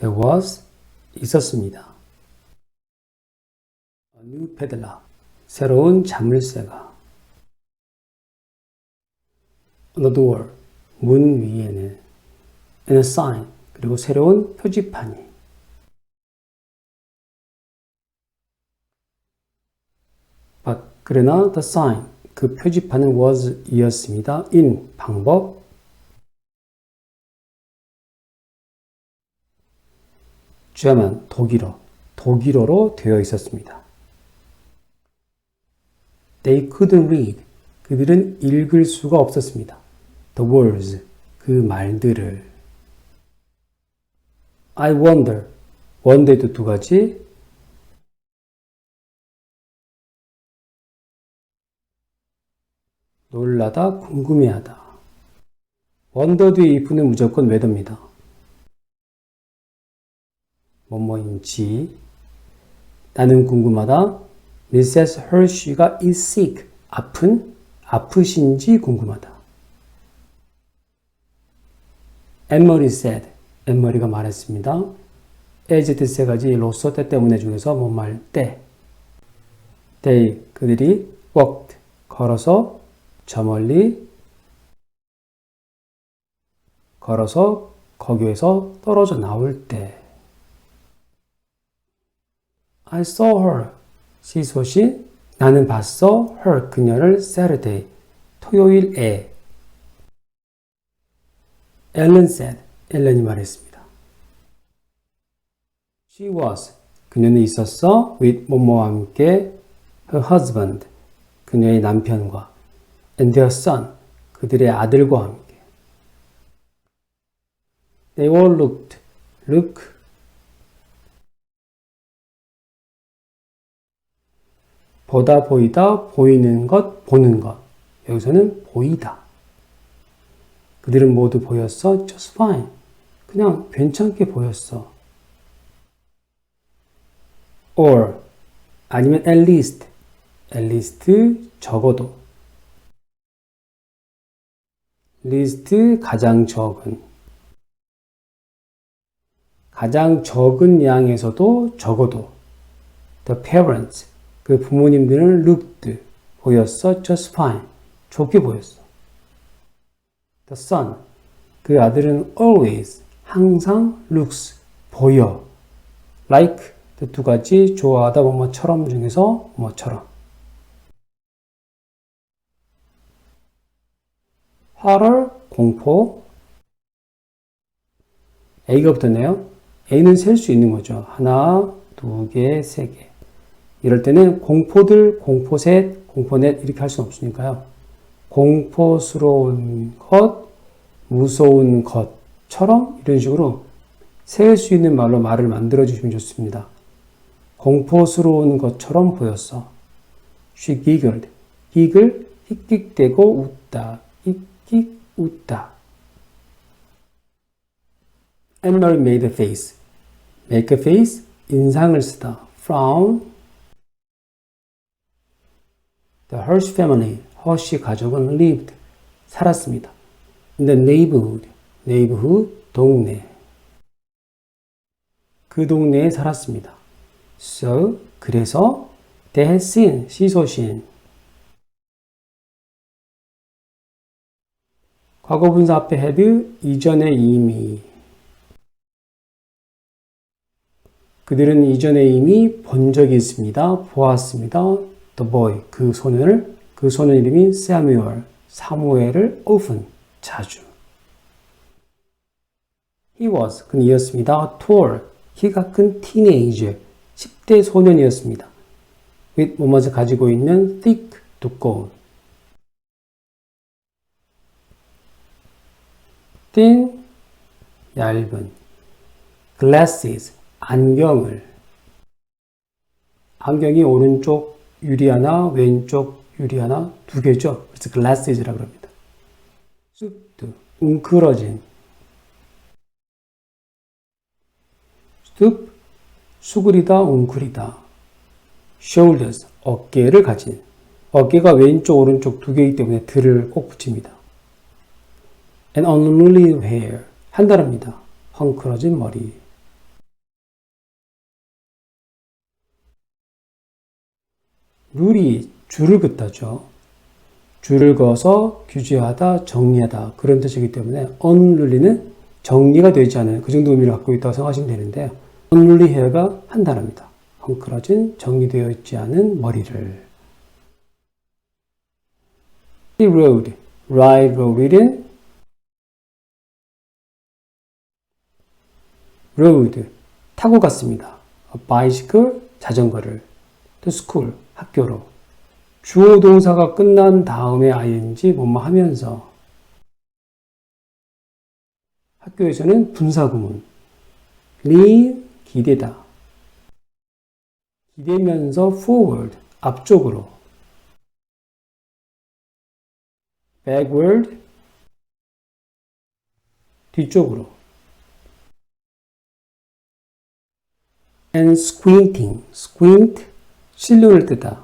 There was 있었습니다. A new peddler. 새로운 자물쇠가. On the door. 문 위에는 and a sign. 그리고 새로운 표지판이. But 그러나 the sign. 그 표지판은 was 이었습니다. in 방법 German 독일어 독일어로 되어 있었습니다. They couldn't read. 그들은 읽을 수가 없었습니다. The words. 그 말들을. I wonder. wonder도 두 가지. 놀라다, 궁금해하다. wonder 뒤에 if는 무조건 whether입니다. 뭐뭐인지. 나는 궁금하다. Mrs. Hershey가 is sick. 아픈? 아프신지 궁금하다. 앤머리 said. 앤머리가 말했습니다. this 세 가지 로서 때 때문에 중에서 뭐말 때. they 그들이 walked 걸어서 저 멀리 걸어서 거기에서 떨어져 나올 때. I saw her. 시소신 나는 봤어 her 그녀를 Saturday 토요일에 Ellen said 엘렌이 말했습니다. She was 그녀는 있었어 with 뭐뭐와 함께 her husband 그녀의 남편과 and their son 그들의 아들과 함께 They all looked look 보다 보이다 보이는 것 보는 것. 여기서는 보이다. 그들은 모두 보였어? Just fine. 그냥 괜찮게 보였어. Or 아니면 at least. At least 적어도. Least 가장 적은. 가장 적은 양에서도 적어도. The parents 그 부모님들은 looked 보였어 just fine 좋게 보였어. The son 그 아들은 always 항상 looks 보여 like 그 두 가지 좋아하다 뭐뭐처럼 중에서 뭐처럼 horror 공포 A가 붙었네요. A는 셀 수 있는 거죠. 하나, 두 개, 세 개. 이럴 때는 공포들, 공포셋, 공포넷 이렇게 할 수는 없으니까요. 공포스러운 것, 무서운 것처럼 이런 식으로 세울 수 있는 말로 말을 만들어 주시면 좋습니다. 공포스러운 것처럼 보였어. She giggled. giggle, 힉힉대고 웃다. 힉힉 웃다. Animal made a face. make a face, 인상을 쓰다. frown, The Hersh family, 허쉬 가족은 lived, 살았습니다. In the neighborhood, neighborhood, 동네. 그 동네에 살았습니다. So, 그래서 they had seen, 시소신. 과거 분사 앞에 had, 이전에 이미. 그들은 이전에 이미 본 적이 있습니다. 보았습니다. The boy 그 소년을 그 소년 이름이 Samuel 사무엘을 often 자주 He was 그는 이었습니다. tall 키가 큰 teenager 10대 소년이었습니다. with 뭐뭇을 가지고 있는 thick 두꺼운 thin 얇은 glasses 안경을 안경이 오른쪽 유리 하나, 왼쪽 유리 하나, 두 개죠. 그래서 glasses라고 합니다. 쑥도 웅크러진 쑥 수그리다, 웅크리다. shoulders 어깨를 가진 어깨가 왼쪽, 오른쪽 두 개이기 때문에 들을 꼭 붙입니다. an unruly hair 한달합니다. 헝클어진 머리 룰이 줄을 긋다죠. 줄을 그어서 규제하다, 정리하다 그런 뜻이기 때문에 unruly는 정리가 되지 않은 그 정도 의미를 갖고 있다고 생각하시면 되는데 unruly hair가 한 단어입니다. 헝클어진 정리되어 있지 않은 머리를 이 road, ride road은 road 타고 갔습니다. Bicycle 자전거를 to school 학교로. 주어 동사가 끝난 다음에 ing 뭐뭐 하면서. 학교에서는 분사구문. lean 기대다. 기대면서 forward 앞쪽으로. backward 뒤쪽으로. and squinting squint 실눈을 뜨다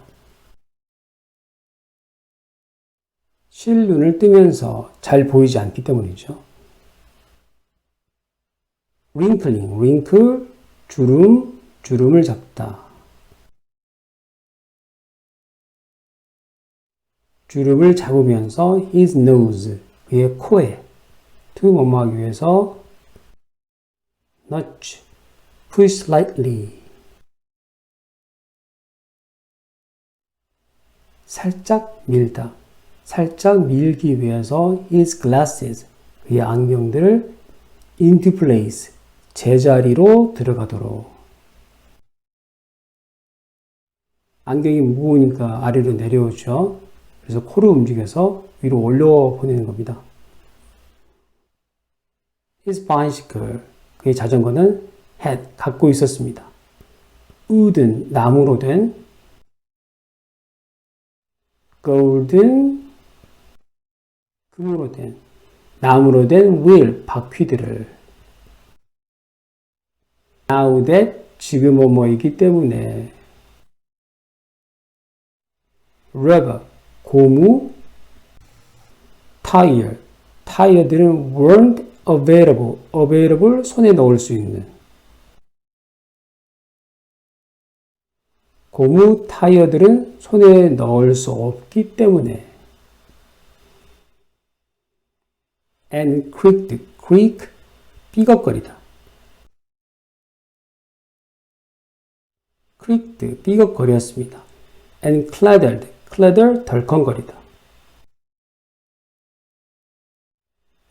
실눈을 뜨면서 잘 보이지 않기 때문이죠. wrinkling, wrinkle, 주름, 주름을 잡다. 주름을 잡으면서 his nose, 그의 코에 to 뭐뭐 하기 위해서 nudge, push slightly 살짝 밀다. 살짝 밀기 위해서 his glasses, 그의 안경들을 into place, 제자리로 들어가도록. 안경이 무거우니까 아래로 내려오죠. 그래서 코를 움직여서 위로 올려 보내는 겁니다. His bicycle, 그의 자전거는 had, 갖고 있었습니다. wooden, 나무로 된 golden, 금으로 된, 나무로 된 wheel, 바퀴들을 now that, 지금 뭐뭐이기 때문에 rubber, 고무, tire, 타이어들은 weren't available, available, 손에 넣을 수 있는 고무 타이어들은 손에 넣을 수 없기 때문에 and creaked, creak, 삐걱거리다. creaked, 삐걱거렸습니다. and clattered, clatter, 덜컹거리다.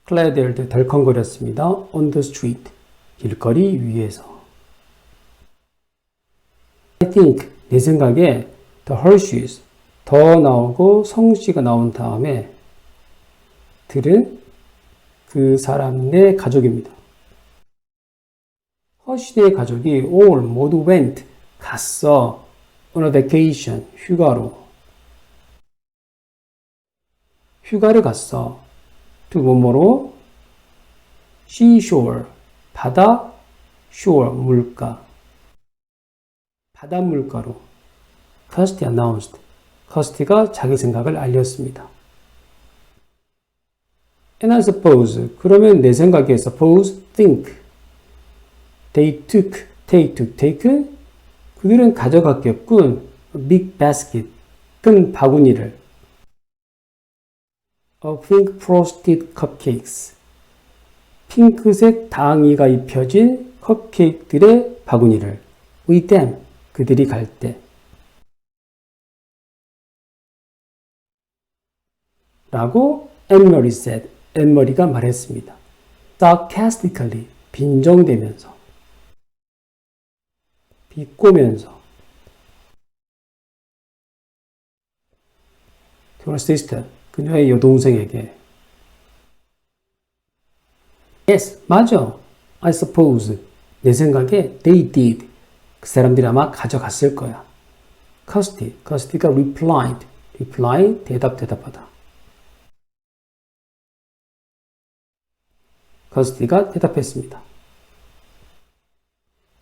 clattered, 덜컹거렸습니다. on the street, 길거리 위에서. I think, 내 생각에 the Hershey's, 더 나오고 성씨가 나온 다음에 들은 그 사람 내 가족입니다. 허쉬의 가족이 all 모두 went 갔어. On a vacation 휴가로. 휴가를 갔어. to 뭐뭐로 seashore 바다 shore 물가 바닷물가로 커스티 announced 커스티가 자기 생각을 알렸습니다. And I suppose 그러면 내 생각에 suppose think they took they took take 그들은 가져갔겠군 big basket 큰 바구니를 of pink frosted cupcakes 핑크색 당이가 입혀진 컵케이크들의 바구니를 with them 그들이 갈 때. 라고 앤머리 said, 앤머리가 말했습니다. sarcastically, 빈정대면서, 비꼬면서. to her sister, 그녀의 여동생에게 Yes, 맞아. I suppose. 내 생각에 they did. 그 사람들이 아마 가져갔을 거야. 커스티, 커스티가 replied, reply, 대답, 대답하다. 커스티가 대답했습니다.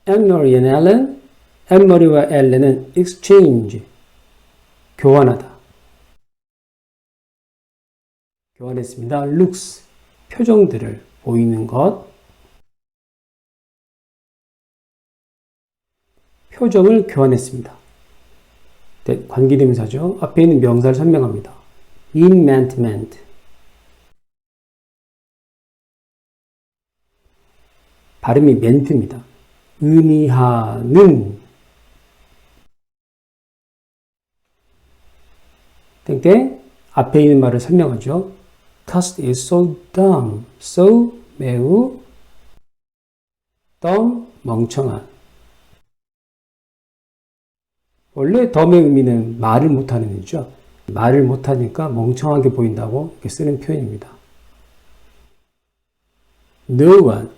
앤머리 and 앨런, 앤머리와 앨런은 exchange, 교환하다. 교환했습니다. looks, 표정들을 보이는 것, 표정을 교환했습니다. 네, 관계대명사죠. 앞에 있는 명사를 설명합니다. enmantment. 발음이 멘트입니다. 의미하는 땡땡 앞에 있는 말을 설명하죠. Cast is so dumb, so 매우 dumb 멍청한. 원래 덤의 의미는 말을 못하는 의미죠. 말을 못하니까 멍청하게 보인다고 쓰는 표현입니다. No one,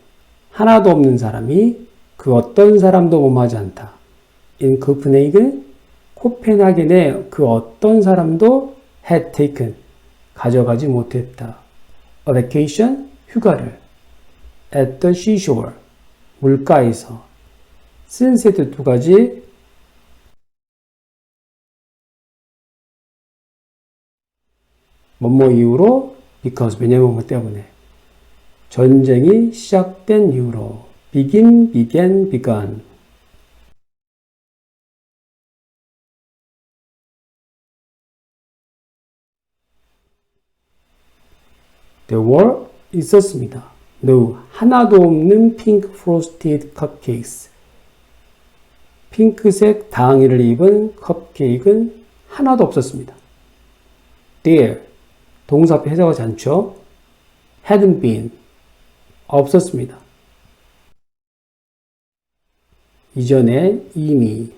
하나도 없는 사람이 그 어떤 사람도 모마지 않다. In Copenhagen, 코펜하겐의 그 어떤 사람도 had taken, 가져가지 못했다. A vacation, 휴가를. At the seashore, 물가에서. 쓴셋도 두 가지 뭐뭐 이후로 because 왜냐면 뭐 때문에 전쟁이 시작된 이후로 begin, began, begun There were 있었습니다. No, 하나도 없는 pink frosted cupcakes. 핑크색 당일을 입은 컵케이크는 하나도 없었습니다. There, 동사 앞에 해석하지 않죠? hadn't been, 없었습니다. 이전에 이미,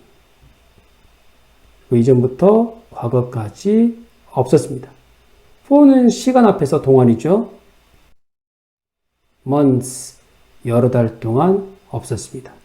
그 이전부터 과거까지 없었습니다. for는 시간 앞에서 동안이죠. months, 여러 달 동안 없었습니다.